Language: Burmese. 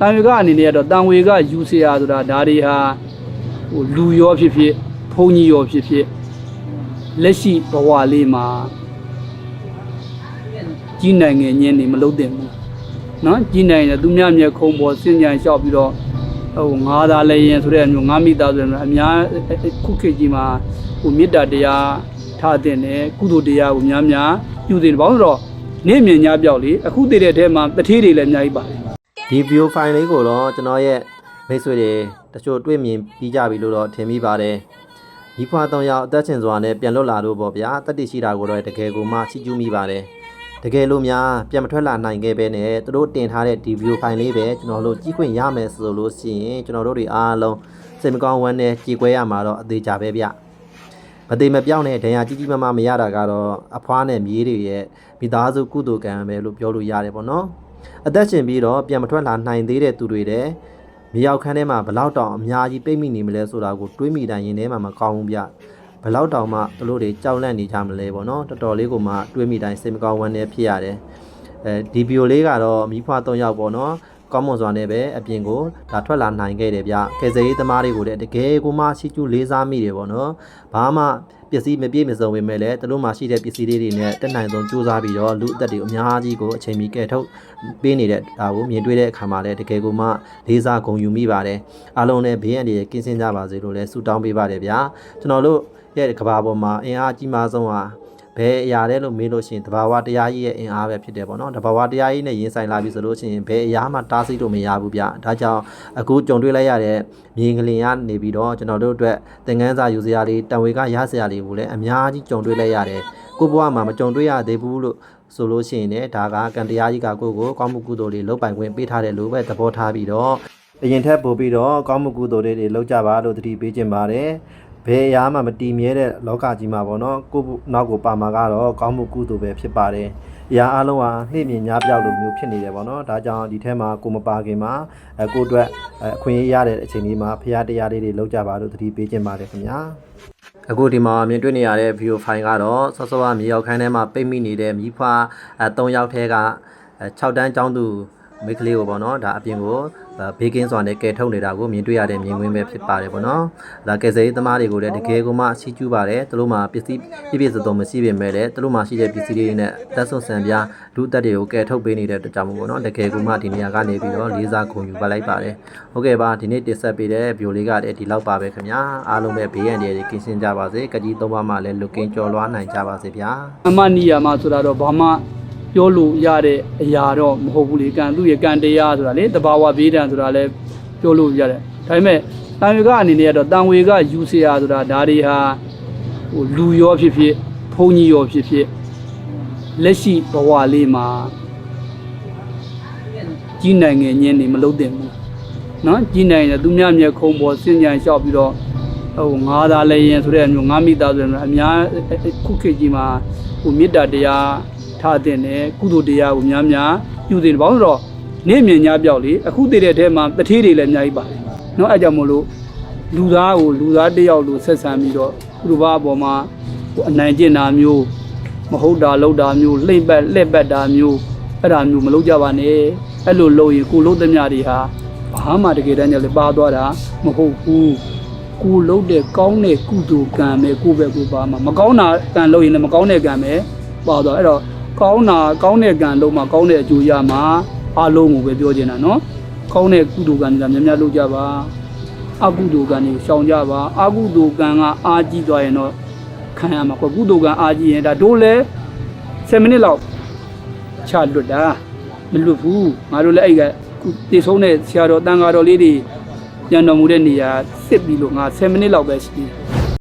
တန်ဝေကအနေနဲ့ကတော့တန်ဝေကယူဆရာဆိုတာဒါတွေဟာဟိုလူရောဖြစ်ဖြစ်ဘုံကြီးရောဖြစ်ဖြစ်လက်ရှိဘဝလေးမှာကြီးနိုင်ငံညင်းနေမလုံးတင်ဘူးเนาะကြီးနိုင်တယ်သူများမြဲခုံပေါ်စင်ကြံလျှောက်ပြီးတော့ဟိုငါးသားလည်းရင်ဆိုတဲ့မျိုးငါးမိသားဆိုတဲ့အများခုခေတ်ကြီးမှာဟိုမေတ္တာတရားထားတဲ့နဲ့ကုသိုလ်တရားကိုများများပြုတင်တယ်ဘာလို့လဲဆိုတော့နေမြင်ညာပြောက်လေအခုတည်တဲ့အထဲမှာတထေးတွေလည်းအများကြီးပါတယ် ဒီ view file လေးကိုတော့ကျွန်တော်ရဲ့မိတ်ဆွေတွေတချို့တွေ့မြင်ပြီးကြပြီလို့တော့ထင်မိပါတယ်ညီဖွာတောင်ရောက်အသက်ရှင်စွာနဲ့ပြန်လွတ်လာတော့ပေါ့ဗျာတတိရှိတာကိုတော့တကယ်ကိုမှချီးကျူးမိပါတယ်တကယ်လို့များပြန်မထွက်လာနိုင်ခဲ့ပဲနဲ့သူတို့တင်ထားတဲ့ဒီ view file လေးပဲကျွန်တော်တို့ကြည့်ခွင့်ရမယ်ဆိုလို့ရှိရင်ကျွန်တော်တို့တွေအားလုံးစိတ်မကောင်းဝမ်းနဲ့ကြည်ခွဲရမှာတော့အသေးကြပဲဗျမသေးမပြောင်းတဲ့ဒဏ်ရာကြီးကြီးမားမားမရတာကတော့အဖွားနဲ့မြေးတွေရဲ့မိသားစုကုသိုလ်ကံပဲလို့ပြောလို့ရတယ်ပေါ့နော် အသက်ရှင်ပြီးတော့ပြန်မထွက်လာနိုင်သေးတဲ့သူတွေတဲ့မြေရောက်ခန်းထဲမှာဘလောက်တောင်အများကြီးပိတ်မိနေမလဲဆိုတာကိုတွေးမိတိုင်းရင်ထဲမှာမကောင်းဘူးဗျဘလောက်တောင်မှသူတို့တွေကြောက်လန့်နေကြမလဲပေါ့နော်တော်တော်လေးကိုမှတွေးမိတိုင်းစိတ်မကောင်းဝမ်းနဲ့ဖြစ်ရတယ်အဲဒီဗီဒီယိုလေးကတော့မိဖွား၃ယောက်ပေါ့နော် ကောင်းမွန်စွာနဲ့ပဲအပြင်ကိုဒါထွက်လာနိုင်ခဲ့တယ်ဗျကယ်ဆယ်ရေးသမားတွေကိုလည်းတကယ်ကိုမှရှိကျူးလေးစားမိတယ်ပေါ့နော်ဘာမှပစ္စည်းမပြည့်မစုံပေမဲ့လည်းသူတို့မှရှိတဲ့ပစ္စည်းလေးတွေနဲ့တက်နိုင်ဆုံးစူးစမ်းပြီးတော့လူအသက်တွေအများကြီးကိုအချိန်မီကယ်ထုတ်ပေးနေတဲ့ဒါကိုမြင်တွေ့တဲ့အခါမှာလည်းတကယ်ကိုမှလေးစားဂုဏ်ယူမိပါတယ်အားလုံးလည်းဘေးရန်တွေကင်းစင်ကြပါစေလို့လည်းဆုတောင်းပေးပါတယ်ဗျာကျွန်တော်တို့ရဲ့ကဘာပေါ်မှာအင်အားအကြီးမားဆုံးဟာ ဘယ်အရာလဲလို့မေးလို့ရှိရင်တဘာဝတရားကြီးရဲ့အင်အားပဲဖြစ်တယ်ပေါ့နော်တဘာဝတရားကြီးနဲ့ရင်ဆိုင်လာပြီဆိုလို့ရှိရင်ဘယ်အရာမှတားဆီးလို့မရဘူးဗျဒါကြောင့်အခုကြုံတွေ့လိုက်ရတဲ့မြေငလင်ရနေပြီးတော့ကျွန်တော်တို့အတွက်သင်ခန်းစာယူစရာလေးတံဝေကရစရာလေးကိုလည်းအများကြီးကြုံတွေ့လိုက်ရတယ်ကိုဘွားမှာမကြုံတွေ့ရသေးဘူးလို့ဆိုလို့ရှိရင်လည်းဒါကကံတရားကြီးကကိုယ့်ကိုကောင်းမှုကုသိုလ်တွေလုပ်ပိုင်ခွင့်ပေးထားတယ်လို့ပဲသဘောထားပြီးတော့အရင်ထက်ပို့ပြီးတော့ကောင်းမှုကုသိုလ်တွေတွေလုပ်ကြပါလို့တတိပေးခြင်းပါတယ် ဘယ်အရာမှမတည်မြဲတဲ့လောကကြီးမှာပေါ့နော်ကိုယ့်နောက်ကိုပါမှာကတော့ကောင်းမှုကုသိုလ်ပဲဖြစ်ပါတယ်အရာအလုံးဟာနှိမ့်မြင်များပြောက်လိုမျိုးဖြစ်နေတယ်ပေါ့နော်ဒါကြောင့်ဒီထဲမှာကိုမပါခင်မှာအကိုအတွက်အခွင့်အရေးရတဲ့အချိန်လေးမှာဖရာတရားလေးတွေလုပ်ကြပါလို့တတိပေးခြင်းပါတယ်ခင်ဗျာအခုဒီမှာမြင်တွေ့နေရတဲ့ view file ကတော့စောစောကမြေရောက်ခန်းထဲမှာပိတ်မိနေတဲ့မိဖွာအဲ3ယောက်ထဲကအဲ6တန်းကျောင်းသူမိန်းကလေးကိုပေါ့နော်ဒါအပြင်ကို ဘေးကင်းစွာနဲ့ကယ်ထုတ်နေတာကိုမြင်တွေ့ရတဲ့မြင်ကွင်းပဲဖြစ်ပါတယ်ပေါ့နော်ဒါကယ်ဆယ်ရေးသမားတွေကိုလည်းတကယ်ကိုမှအစီကျူးပါတယ်သူတို့မှာပစ္စည်းပြည့်ပြည့်စုံစုံမရှိပေမဲ့လည်းသူတို့မှာရှိတဲ့ပစ္စည်းတွေနဲ့တက်ဆွဆန်ပြလူတက်တွေကိုကယ်ထုတ်ပေးနေတဲ့အတွက်ကြောင့်မို့ပေါ့နော်တကယ်ကိုမှဒီနေရာကနေပြီးတော့လေးစားဂုဏ်ယူပါလိုက်ပါတယ်ဟုတ်ကဲ့ပါဒီနေ့တင်ဆက်ပေးတဲ့ view လေးကလည်းဒီလောက်ပါပဲခင်ဗျာအားလုံးပဲဘေးရန်တွေကင်းစင်ကြပါစေကကြီးသုံးပါးမှလည်းလူကင်းကြော်လွှားနိုင်ကြပါစေဗျာအမနိယာမဆိုတာတော့ဘာမှ ပြောလို့ရတဲ့အရာတော့မဟုတ်ဘူးလေကံသူ့ရဲ့ကံတရားဆိုတာလေတဘာဝဘေးဒဏ်ဆိုတာလည်းပြောလို့ရတယ်ဒါပေမဲ့တန်ဝေကအနေနဲ့ကတော့တန်ဝေကယူဆရာဆိုတာဒါတွေဟာဟိုလူရောဖြစ်ဖြစ်ဘုံကြီးရောဖြစ်ဖြစ်လက်ရှိဘဝလေးမှာကြီးနိုင်ငံညင်းနေမလုံးတင်ဘူးเนาะကြီးနိုင်တယ်သူများမြဲခုံပေါ်စင်ကြံလျှောက်ပြီးတော့ဟိုငါးသားလည်းရင်ဆိုတဲ့မျိုးငါးမိသားဆိုတဲ့အများခုခေတ်ကြီးမှာဟိုမေတ္တာတရား ထားတဲ့နဲ့ကုသိုလ်တရားကိုများများပြုသင့်တယ်။ဘာလို့ဆိုတော့နေ့မြင်ညပြောက်လေအခုတည်တဲ့အထဲမှာတထေးတွေလည်းအများကြီးပါတယ်။နော်အဲကြောင့်မို့လို့လူသားကိုလူသားတယောက်လိုဆက်ဆံပြီးတော့သူဘာအပေါ်မှာအနိုင်ကျင့်တာမျိုးမဟုတ်တာလောက်တာမျိုးလှိမ့်ပတ်လှည့်ပတ်တာမျိုးအဲ့ဒါမျိုးမလုပ်ကြပါနဲ့အဲ့လိုလုပ်ရင်ကိုလို့သမျှတွေဟာဘာမှတကယ်တမ်းကျလည်းပါသွားတာမဟုတ်ဘူးကိုလုံးတဲ့ကောင်းတဲ့ကုသိုလ်ကံပဲကိုပဲကိုပါမှာမကောင်းတာကံလုပ်ရင်လည်းမကောင်းတဲ့ကံပဲပါတော့အဲ့တော့ ကောင်းတာကောင်းတဲ့ကံလုံးမှာကောင်းတဲ့အကျိုးရမှာအလုံးကိုပဲပြောချင်တာနော်ကောင်းတဲ့ကုသိုလ်ကံတွေကများများလုပ်ကြပါအကုသိုလ်ကံတွေကိုရှောင်ကြပါအကုသိုလ်ကံကအာကြီးသွားရင်တော့ခံရမှာကွကုသိုလ်ကံအာကြီးရင်ဒါတို့လဲ7မိနစ်လောက်ချလွတ်တာမလွတ်ဘူးငါတို့လည်းအဲ့ကတည်ဆုံးတဲ့ဆရာတော်တန်ဃာတော်လေးတွေပြန်တော်မူတဲ့နေရာစစ်ပြီးလို့ငါ7မိနစ်လောက်ပဲရှိတယ်